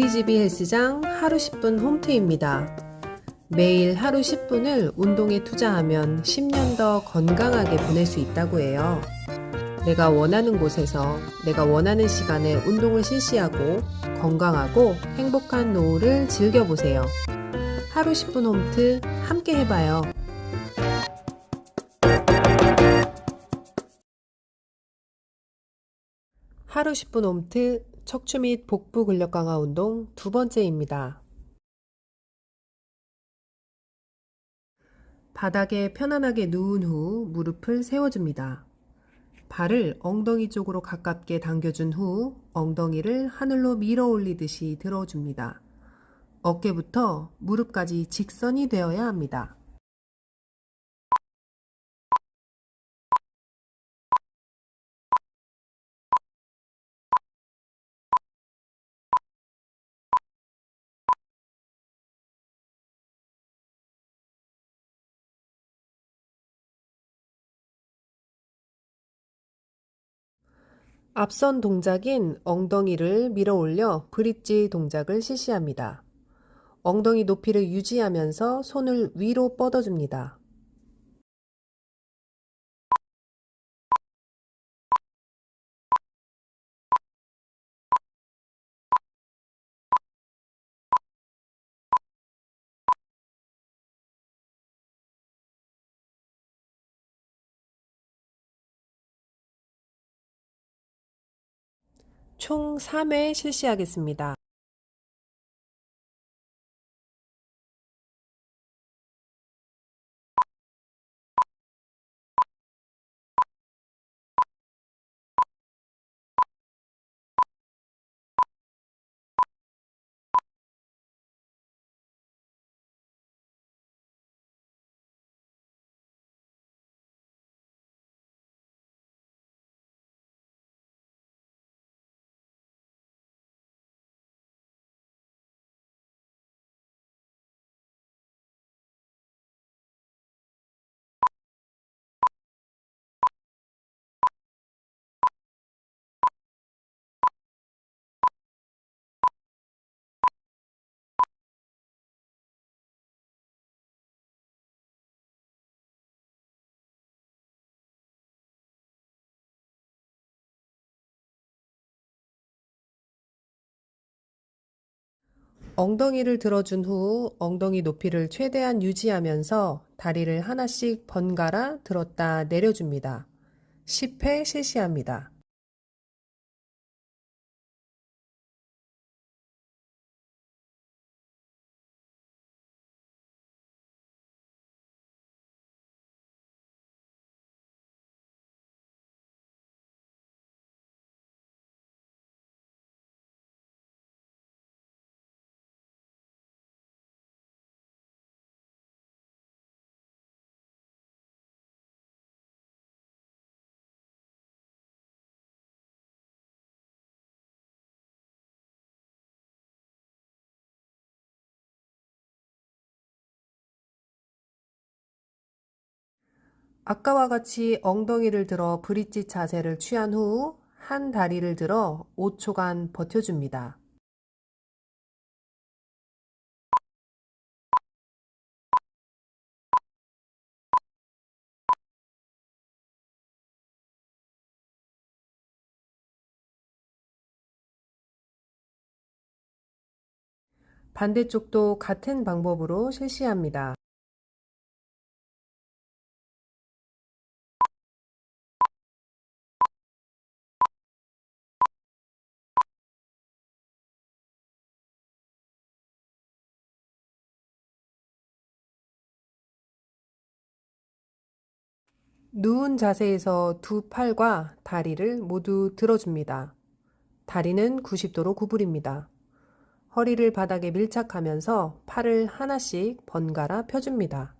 우리 집이 헬스장 하루 10분 홈트입니다. 매일 하루 10분을 운동에 투자하면 10년 더 건강하게 보낼 수 있다고 해요. 내가 원하는 곳에서 내가 원하는 시간에 운동을 실시하고 건강하고 행복한 노후를 즐겨보세요. 하루 10분 홈트 함께 해봐요. 하루 10분 홈트 척추 및 복부 근력 강화 운동 두 번째입니다. 바닥에 편안하게 누운 후 무릎을 세워줍니다. 발을 엉덩이 쪽으로 가깝게 당겨준 후 엉덩이를 하늘로 밀어 올리듯이 들어줍니다. 어깨부터 무릎까지 직선이 되어야 합니다. 앞선 동작인 엉덩이를 밀어 올려 브릿지 동작을 실시합니다. 엉덩이 높이를 유지하면서 손을 위로 뻗어줍니다. 총 3회 실시하겠습니다. 엉덩이를 들어준 후 엉덩이 높이를 최대한 유지하면서 다리를 하나씩 번갈아 들었다 내려줍니다. 10회 실시합니다. 아까와 같이 엉덩이를 들어 브릿지 자세를 취한 후 한 다리를 들어 5초간 버텨줍니다. 반대쪽도 같은 방법으로 실시합니다. 누운 자세에서 두 팔과 다리를 모두 들어줍니다. 다리는 90도로 구부립니다. 허리를 바닥에 밀착하면서 팔을 하나씩 번갈아 펴줍니다.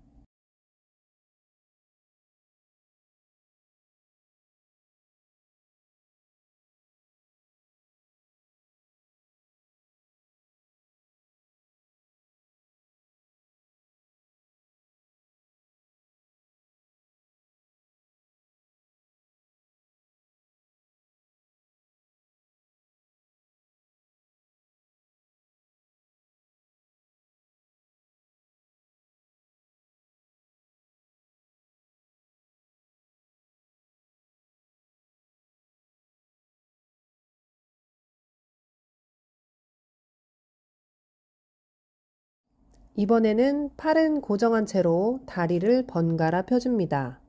이번에는 팔은 고정한 채로 다리를 번갈아 펴줍니다.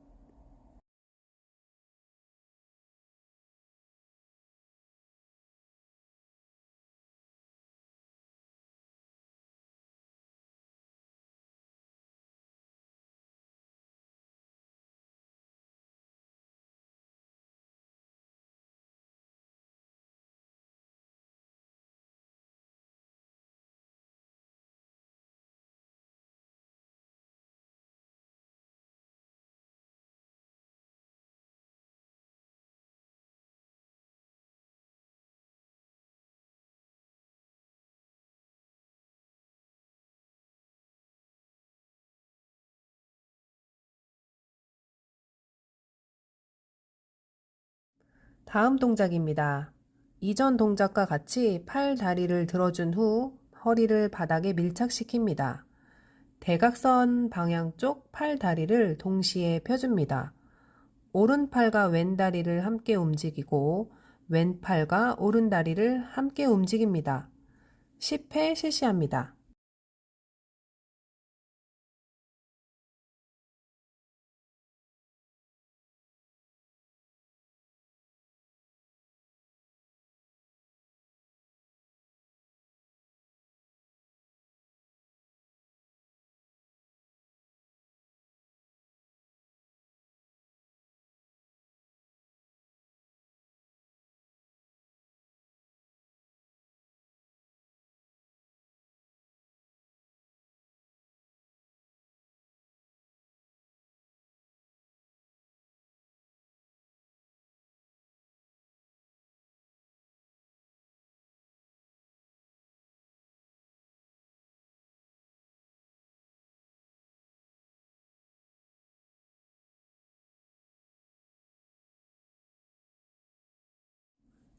다음 동작입니다. 이전 동작과 같이 팔 다리를 들어준 후 허리를 바닥에 밀착시킵니다. 대각선 방향 쪽 팔 다리를 동시에 펴줍니다. 오른팔과 왼다리를 함께 움직이고 왼팔과 오른다리를 함께 움직입니다. 10회 실시합니다.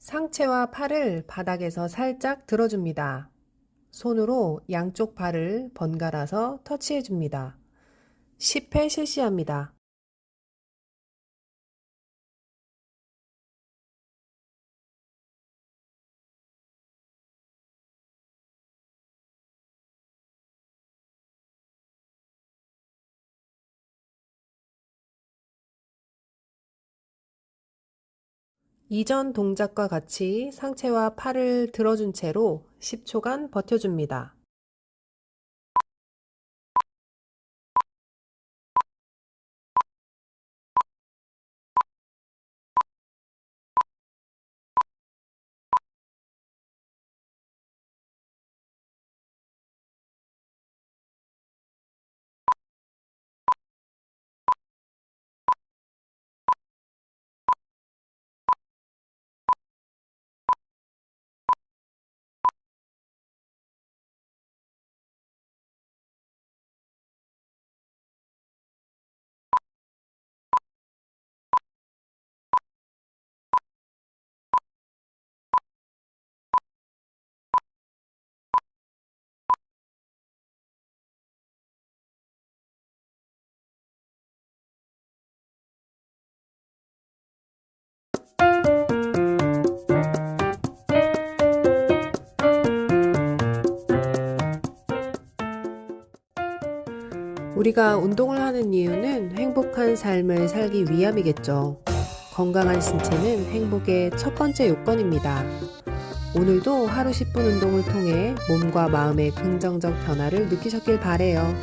상체와 팔을 바닥에서 살짝 들어줍니다. 손으로 양쪽 발을 번갈아서 터치해줍니다. 10회 실시합니다. 이전 동작과 같이 상체와 팔을 들어준 채로 10초간 버텨줍니다. 우리가 운동을 하는 이유는 행복한 삶을 살기 위함이겠죠. 건강한 신체는 행복의 첫 번째 요건입니다. 오늘도 하루 10분 운동을 통해 몸과 마음의 긍정적 변화를 느끼셨길 바래요.